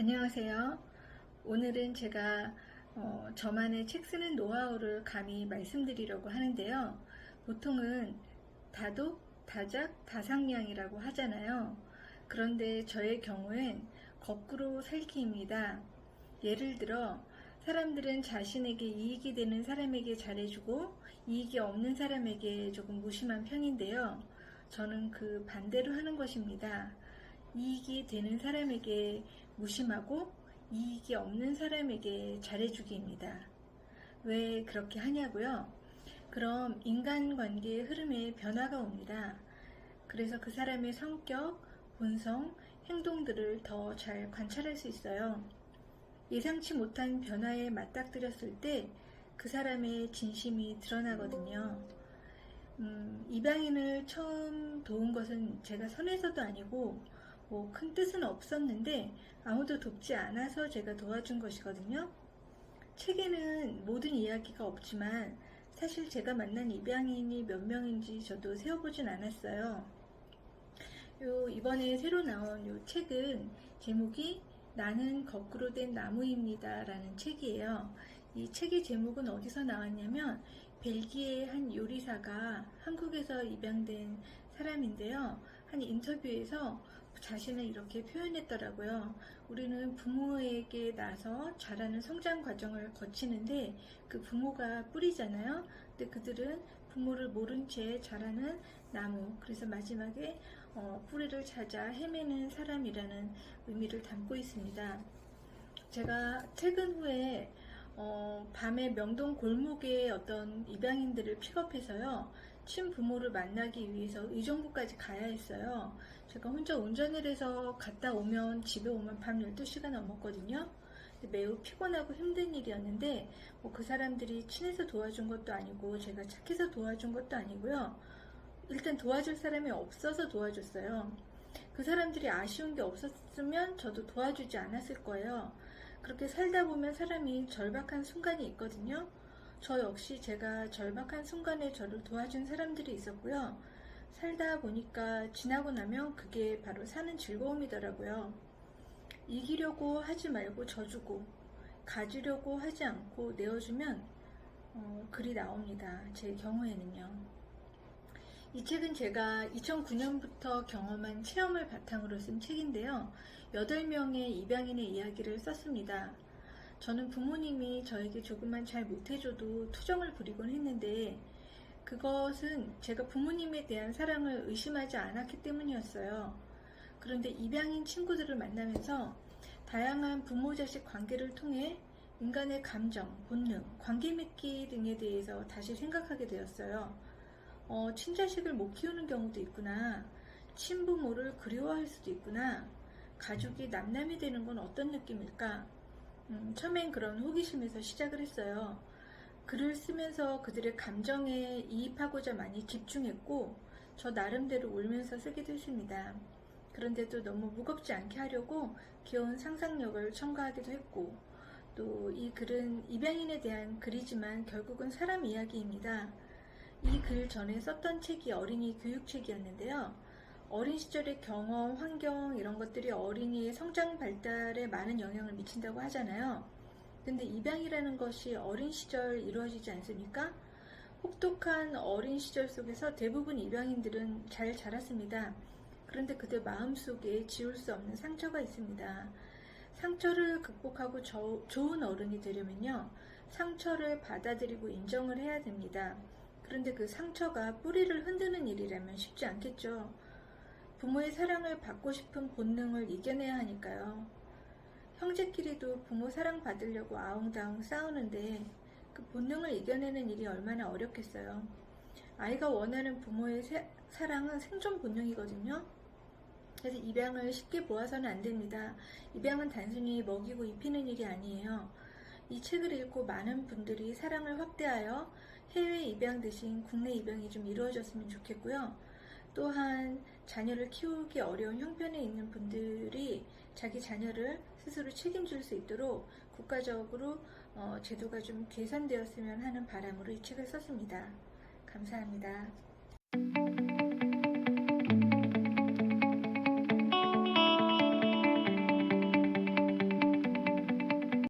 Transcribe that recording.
안녕하세요. 오늘은 제가 어, 저만의 책 쓰는 노하우를 감히 말씀드리려고 하는데요. 보통은 다독, 다작, 다상량이라고 하잖아요. 그런데 저의 경우엔 거꾸로 살기입니다. 예를 들어 사람들은 자신에게 이익이 되는 사람에게 잘해주고 이익이 없는 사람에게 조금 무심한 편인데요. 저는 그 반대로 하는 것입니다. 이익이 되는 사람에게 무심하고 이익이 없는 사람에게 잘해주기입니다. 왜 그렇게 하냐고요? 그럼 인간관계의 흐름에 변화가 옵니다. 그래서 그 사람의 성격, 본성, 행동들을 더 잘 관찰할 수 있어요. 예상치 못한 변화에 맞닥뜨렸을 때 그 사람의 진심이 드러나거든요. 음, 입양인을 처음 도운 것은 제가 선에서도 아니고 뭐 큰 뜻은 없었는데 아무도 돕지 않아서 제가 도와준 것이거든요. 책에는 모든 이야기가 없지만 사실 제가 만난 입양인이 몇 명인지 저도 세어보진 않았어요. 요 이번에 새로 나온 요 책은 제목이 나는 거꾸로 된 나무입니다 라는 책이에요. 이 책의 제목은 어디서 나왔냐면 벨기에 한 요리사가 한국에서 입양된 사람인데요. 한 인터뷰에서 자신을 이렇게 표현했더라고요. 우리는 부모에게 나서 자라는 성장 과정을 거치는데 그 부모가 뿌리잖아요. 근데 그들은 부모를 모른 채 자라는 나무. 그래서 마지막에 어, 뿌리를 찾아 헤매는 사람이라는 의미를 담고 있습니다. 제가 퇴근 후에 어, 밤에 명동 골목에 어떤 입양인들을 픽업해서요. 친부모를 만나기 위해서 의정부까지 가야 했어요. 제가 혼자 운전을 해서 갔다 오면 집에 오면 밤 12시가 넘었거든요. 매우 피곤하고 힘든 일이었는데 뭐 그 사람들이 친해서 도와준 것도 아니고 제가 착해서 도와준 것도 아니고요. 일단 도와줄 사람이 없어서 도와줬어요. 그 사람들이 아쉬운 게 없었으면 저도 도와주지 않았을 거예요. 그렇게 살다 보면 사람이 절박한 순간이 있거든요. 저 역시 제가 절박한 순간에 저를 도와준 사람들이 있었고요. 살다 보니까 지나고 나면 그게 바로 사는 즐거움이더라고요. 이기려고 하지 말고 져주고, 가지려고 하지 않고 내어주면, 어, 글이 나옵니다. 제 경우에는요. 이 책은 제가 2009년부터 경험한 체험을 바탕으로 쓴 책인데요. 8명의 입양인의 이야기를 썼습니다. 저는 부모님이 저에게 조금만 잘 못해줘도 투정을 부리곤 했는데 그것은 제가 부모님에 대한 사랑을 의심하지 않았기 때문이었어요. 그런데 입양인 친구들을 만나면서 다양한 부모 자식 관계를 통해 인간의 감정, 본능, 관계 맺기 등에 대해서 다시 생각하게 되었어요. 어, 친자식을 못 키우는 경우도 있구나. 친부모를 그리워할 수도 있구나. 가족이 남남이 되는 건 어떤 느낌일까? 음, 처음엔 그런 호기심에서 시작을 했어요. 글을 쓰면서 그들의 감정에 이입하고자 많이 집중했고, 저 나름대로 울면서 쓰기도 했습니다. 그런데도 너무 무겁지 않게 하려고 귀여운 상상력을 첨가하기도 했고, 또 이 글은 입양인에 대한 글이지만 결국은 사람 이야기입니다. 이 글 전에 썼던 책이 어린이 교육책이었는데요. 어린 시절의 경험, 환경 이런 것들이 어린이의 성장 발달에 많은 영향을 미친다고 하잖아요. 근데 입양이라는 것이 어린 시절 이루어지지 않습니까? 혹독한 어린 시절 속에서 대부분 입양인들은 잘 자랐습니다. 그런데 그들 마음속에 지울 수 없는 상처가 있습니다. 상처를 극복하고 저, 좋은 어른이 되려면요. 상처를 받아들이고 인정을 해야 됩니다. 그런데 그 상처가 뿌리를 흔드는 일이라면 쉽지 않겠죠. 부모의 사랑을 받고 싶은 본능을 이겨내야 하니까요. 형제끼리도 부모 사랑 받으려고 아웅다웅 싸우는데 그 본능을 이겨내는 일이 얼마나 어렵겠어요. 아이가 원하는 부모의 세, 사랑은 생존 본능이거든요. 그래서 입양을 쉽게 보아서는 안 됩니다. 입양은 단순히 먹이고 입히는 일이 아니에요. 이 책을 읽고 많은 분들이 사랑을 확대하여 해외 입양 대신 국내 입양이 좀 이루어졌으면 좋겠고요. 또한 자녀를 키우기 어려운 형편에 있는 분들이 자기 자녀를 스스로 책임질 수 있도록 국가적으로 어, 제도가 좀 개선되었으면 하는 바람으로 이 책을 썼습니다. 감사합니다.